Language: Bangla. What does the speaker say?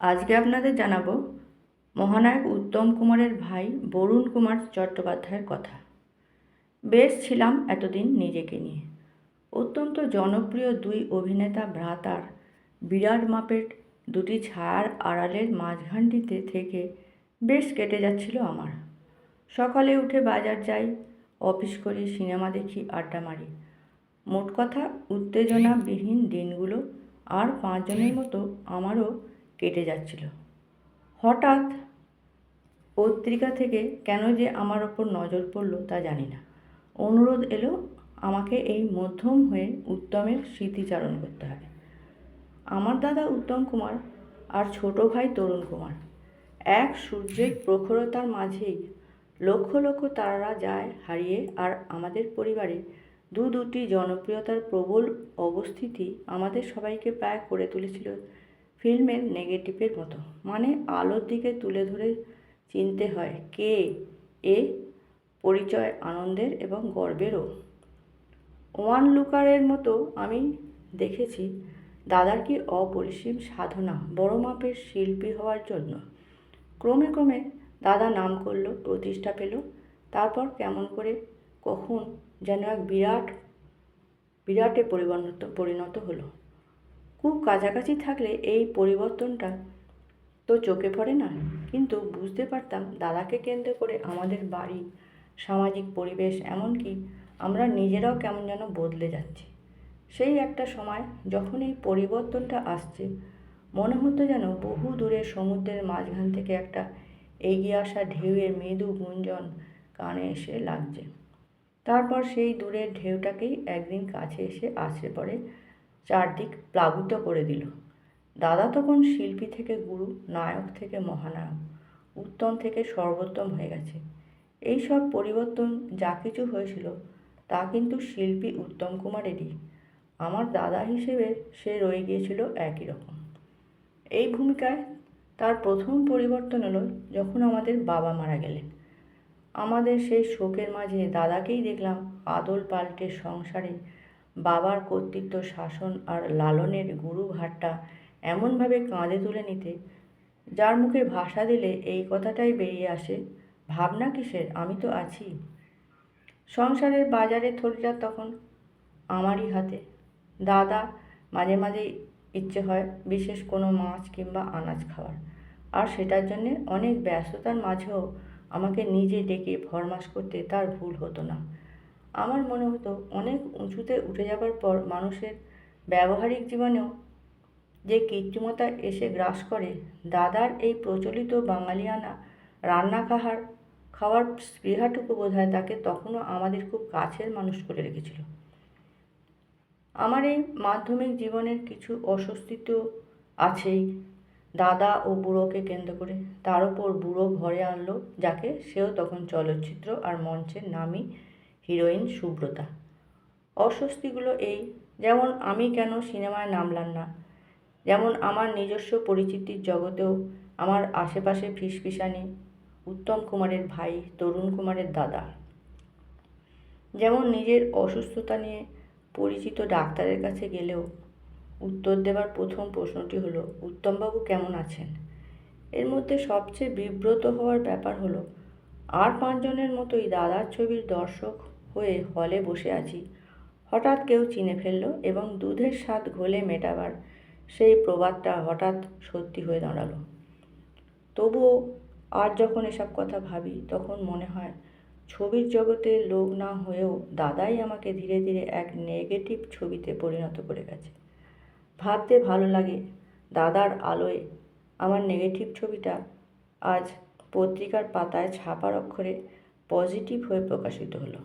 আজকে আপনাদের জানাব মহানায়ক উত্তম কুমারের ভাই বরুণ কুমার চট্টোপাধ্যায়ের কথা। বেশ ছিলাম এতদিন নিজেকে নিয়ে। অত্যন্ত জনপ্রিয় দুই অভিনেতা ভ্রাতার বিরাট মাপের দুটি ছায়ার আড়ালের মাঝখানটিতে থেকে বেশ কেটে যাচ্ছিল আমার। সকালে উঠে বাজার যাই, অফিস করি, সিনেমা দেখি, আড্ডা মারি। মোট কথা, উত্তেজনাবিহীন দিনগুলো আর পাঁচজনের মতো আমারও কেটে যাচ্ছিল। হঠাৎ পত্রিকা থেকে কেন যে আমার ওপর নজর পড়ল তা জানি না। অনুরোধ এলো, আমাকে এই মধ্যম হয়ে উত্তমের স্মৃতিচারণ করতে হবে। আমার দাদা উত্তম কুমার আর ছোট ভাই তরুণ কুমার। এক সূর্যের প্রখরতার মাঝেই লক্ষ লক্ষ তারারা যায় হারিয়ে আর আমাদের পরিবারে দু দুটি জনপ্রিয়তার প্রবল অবস্থিতি আমাদের সবাইকে প্রায় করে তুলেছিল ফিল্মের নেগেটিভের মতো। মানে আলোর দিকে তুলে ধরে চিনতে হয় কে এ পরিচয় আনন্দের এবং গর্বেরও। ওয়ান লুকারের মতো আমি দেখেছি, দাদার কি অপরিসীম সাধনা বড় মাপের শিল্পী হওয়ার জন্য। ক্রমে ক্রমে দাদা নাম করল, প্রতিষ্ঠা পেল, তারপর কেমন করে, কখন যেন এক বিরাট, বিরাটে পরিবর্তন পরিণত হলো। খুব কাছাকাছি থাকলে এই পরিবর্তনটা তো চোখে পড়ে না। কিন্তু বুঝতে পারতাম দাদাকে কেন্দ্র করে আমাদের বাড়ি, সামাজিক পরিবেশ, এমনকি আমরা নিজেরাও কেমন যেন বদলে যাচ্ছি। সেই একটা সময় যখন এই পরিবর্তনটা আসছে, মনে হতো যেন বহু দূরে সমুদ্রের মাঝখান থেকে একটা এগিয়ে আসা ঢেউয়ের মৃদু গুঞ্জন কানে এসে লাগছে। তারপর সেই দূরের ঢেউটাকেই একদিন কাছে এসে আছড়ে পড়ে চারদিক প্লাবিত করে দিল। দাদা তখন শিল্পী থেকে গুরু, নায়ক থেকে মহানায়ক, উত্তম থেকে সর্বোত্তম হয়ে গেছে। এই সব পরিবর্তন যা কিছু হয়েছিল, তা কিন্তু শিল্পী উত্তম কুমারেরই। আমার দাদা হিসেবে সে রয়ে গিয়েছিল একই রকম। এই ভূমিকায় তার প্রথম পরিবর্তন হলো যখন আমাদের বাবা মারা গেলেন। আমাদের সেই শোকের মাঝে দাদাকেই দেখলাম আদল পাল্টে সংসারে বাবার কর্তৃত্ব, শাসন আর লালনের গুরু ভাটটা এমনভাবে কাঁধে তুলে নিতে, যার মুখে ভাষা দিলে এই কথাটাই বেরিয়ে আসে, ভাবনা কিসের? আমি তো আছি। সংসারের বাজারে থলিটা তখন আমারই হাতে। দাদা, মাঝে মাঝে ইচ্ছে হয় বিশেষ কোনো মাছ কিংবা আনাজ খাওয়ার। আর সেটার জন্যে অনেক ব্যস্ততার মাঝেও আমাকে নিজে ডেকে ফরমাস করতে তার ভুল হতো না। আমার মনে হতো অনেক উঁচুতে উঠে যাবার পর মানুষের ব্যবহারিক জীবনেও যে কৃত্রিমতা এসে গ্রাস করে, দাদার এই প্রচলিত বাঙালিয়ানা রান্না খাহার খাওয়ার স্পৃহাটুকু বোধ হয় তাকে তখনও আমাদের খুব কাছের মানুষ করে রেখেছিল। আমার এই মাধ্যমিক জীবনের কিছু অস্বস্তি তো আছেই। দাদা ও বুড়োকে কেন্দ্র করে তার ওপর বুড়ো ঘরে আনলো, যাকে সেও তখন চলচ্চিত্র আর মঞ্চের নামই হিরোইন সুব্রতা। অস্বস্তিগুলো এই, যেমন আমি কেন সিনেমায় নামলাম না? যেমন আমার নিজস্ব পরিচিতির জগতেও আমার আশেপাশে ফিসফিসানি উত্তম কুমারের ভাই, তরুণ কুমারের দাদা। যেমন নিজের অসুস্থতা নিয়ে পরিচিত ডাক্তারের কাছে গেলেও উত্তর দেবার প্রথম প্রশ্নটি হলো, উত্তমবাবু কেমন আছেন? এর মধ্যে সবচেয়ে বিব্রত হওয়ার ব্যাপার হলো, আর পাঁচজনের মতোই দাদার ছবির দর্শক হয়ে হলে বসে আছি। হঠাৎ কেউ চিনে ফেলল এবং দুধের স্বাদ ঘোলে মেটাবার সেই প্রবাদটা হঠাৎ সত্যি হয়ে দাঁড়াল। তবুও আর যখন এসব কথা ভাবি, তখন মনে হয়, ছবির জগতে লোক না হয়েও দাদাই আমাকে ধীরে ধীরে এক নেগেটিভ ছবিতে পরিণত করে গেছে। ভাবতে ভালো লাগে, দাদার আলোয় আমার নেগেটিভ ছবিটা আজ পত্রিকার পাতায় ছাপার অক্ষরে পজিটিভ হয়ে প্রকাশিত হলো।